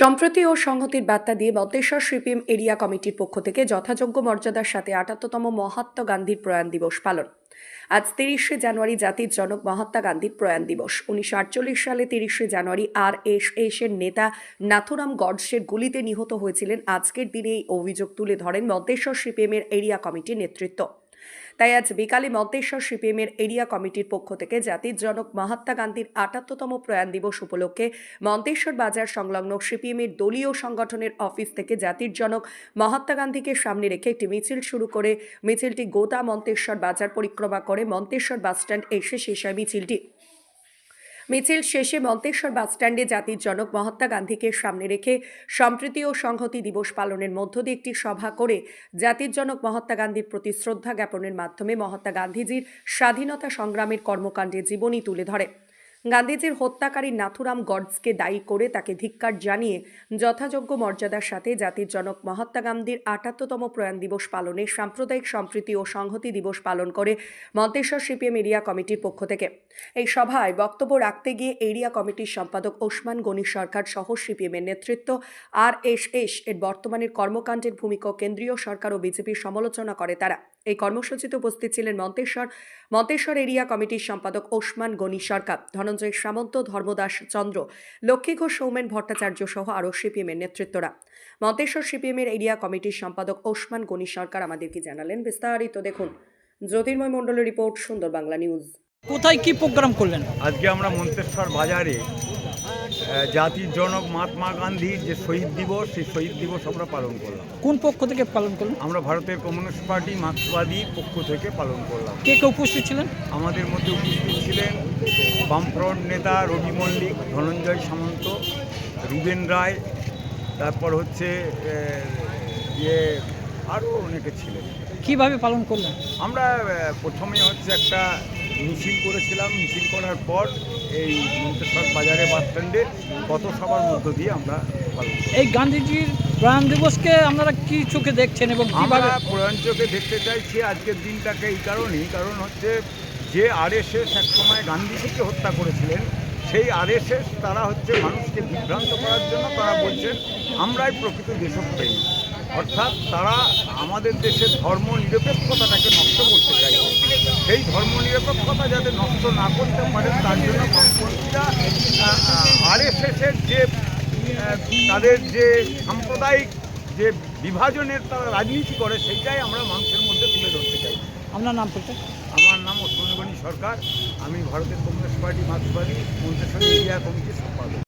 সম্প্রতি ও সংহতির বার্তা দিয়ে মন্তেশ্বর সিপিএম এরিয়া কমিটির পক্ষ থেকে যথাযোগ্য মর্যাদার সাথে আটাত্ততম মহাত্মা গান্ধীর প্রয়াণ দিবস পালন। আজ তিরিশে জানুয়ারি জাতির জনক মহাত্মা গান্ধীর প্রয়াণ দিবস। উনিশশো আটচল্লিশ সালে তিরিশে জানুয়ারি আর এস এস এর নেতা নাথুরাম গডসের গুলিতে নিহত হয়েছিলেন। আজকের দিনে এই অভিযোগ তুলে ধরেন মন্তেশ্বর সিপিএমের এরিয়া কমিটির নেতৃত্ব। তাই আজ বিকালে মন্তেশ্বর সিপিএমের এরিয়া কমিটির পক্ষ থেকে জাতির জনক মহাত্মা গান্ধীর আটাত্ততম প্রয়াণ দিবস উপলক্ষে মন্তেশ্বর বাজার সংলগ্ন সিপিএমের দলীয় সংগঠনের অফিস থেকে জাতির জনক মহাত্মা গান্ধীকে সামনে রেখে একটি মিছিল শুরু করে মিছিলটি গোদা মন্তেশ্বর বাজার পরিক্রমা করে মন্তেশ্বর বাসস্ট্যান্ড এসে শেষ হয় মিছিলটি মিছিল শেষে মন্তেশ্বর বাসস্ট্যান্ডে জাতির জনক মহাত্মা গান্ধীকে সামনে রেখে সম্প্রীতি ও সংহতি দিবস পালনের মধ্য দিয়ে একটি সভা করে জাতির জনক মহাত্মা গান্ধীর প্রতি শ্রদ্ধা জ্ঞাপনের মাধ্যমে মহাত্মা গান্ধীজির স্বাধীনতা সংগ্রামের কর্মকাণ্ডে জীবনী তুলে ধরে। গান্ধীজির হত্যাকারী নাথুরাম গডসকে দায়ী করে তাকে ধিক্কার জানিয়ে যথাযোগ্য মর্যাদার সাথে জাতির জনক মহাত্মা গান্ধীর আটাত্ততম প্রয়াণ দিবস পালনে সাম্প্রদায়িক সম্প্রীতি ও সংহতি দিবস পালন করে মন্তেশ্বর সিপিএম এরিয়া কমিটির পক্ষ থেকে। এই সভায় বক্তব্য রাখতে গিয়ে এরিয়া কমিটির সম্পাদক ওসমান গনি সরকার সহ সিপিএমের নেতৃত্ব আর এস এস এর বর্তমানের কর্মকাণ্ডের ভূমিকা কেন্দ্রীয় সরকার ও বিজেপির সমালোচনা করে তারা। এই কর্মসূচিতে উপস্থিত ছিলেন মন্তেশ্বর মন্তেশ্বর এরিয়া কমিটির সম্পাদক ওসমান গনি সরকার। ধনঞ্জয় সামন্ত ধর্মদাস চন্দ্র লক্ষ্মী ঘোষ সৌমেন ভট্টাচার্য সহ আরও সিপিএমের নেতৃত্বরা। মন্তেশ্বর সিপিএমের এরিয়া কমিটির সম্পাদক ওসমান গণি সরকার আমাদেরকে জানালেন বিস্তারিত দেখুন। জ্যোতির্ময় মণ্ডলের রিপোর্ট সুন্দর বাংলা নিউজ। কোথায় কি প্রোগ্রাম করলেন? আজকে আমরা মন্তেশ্বর বাজারে জাতির জনক মহাত্মা গান্ধীর যে শহীদ দিবস সেই শহীদ দিবস আমরা পালন করলাম। কোন পক্ষ থেকে পালন করলাম আমরা ভারতের কমিউনিস্ট পার্টি মার্ক্সবাদী পক্ষ থেকে পালন করলাম। কে কে উপস্থিত ছিলেন? আমাদের মধ্যে উপস্থিত ছিলেন বামফ্রন্ট নেতা রবি মল্লিক ধনঞ্জয় সামন্ত রুবেন রায় তারপর হচ্ছে ইয়ে আরও অনেকে ছিলেন। কীভাবে পালন করলেন? আমরা প্রথমে হচ্ছে একটা মিছিল করেছিলাম। মিছিল করার পর এই মন্তেশ্বর বাজারে বাস স্ট্যান্ডে কত সবার মধ্য দিয়ে আমরা এই গান্ধীজির প্রাণ দিবসকে আপনারা কি চোখে দেখছেন এবং আমরা প্রয়াণ চোখে দেখতে চাইছি আজকের দিনটাকে এই কারণেই। কারণ হচ্ছে যে আরএসএস এক সময় গান্ধীজিকে হত্যা করেছিলেন সেই আরএসএস তারা হচ্ছে মানুষকে বিভ্রান্ত করার জন্য তারা বলছেন আমরাই প্রকৃত দেশপ্রেমী। অর্থাৎ তারা আমাদের দেশের ধর্ম নিরপেক্ষতাটাকে নষ্ট করতে চাইছে সেই ধর্ম নিরপেক্ষতা যাতে নষ্ট না করতে পারে তার জন্য বামপন্থীরা আরএসএসের যে তাদের যে সাম্প্রদায়িক যে বিভাজনের তারা রাজনীতি করে সেইটাই আমরা মানুষের মধ্যে তুলে ধরতে চাই। আপনার নাম পরিচয় আমার নাম অশ্বিনী সরকার। আমি ভারতের কমিউনিস্ট পার্টি মার্ক্সবাদী মন্তেশ্বরী এরিয়া কমিটির সম্পাদক।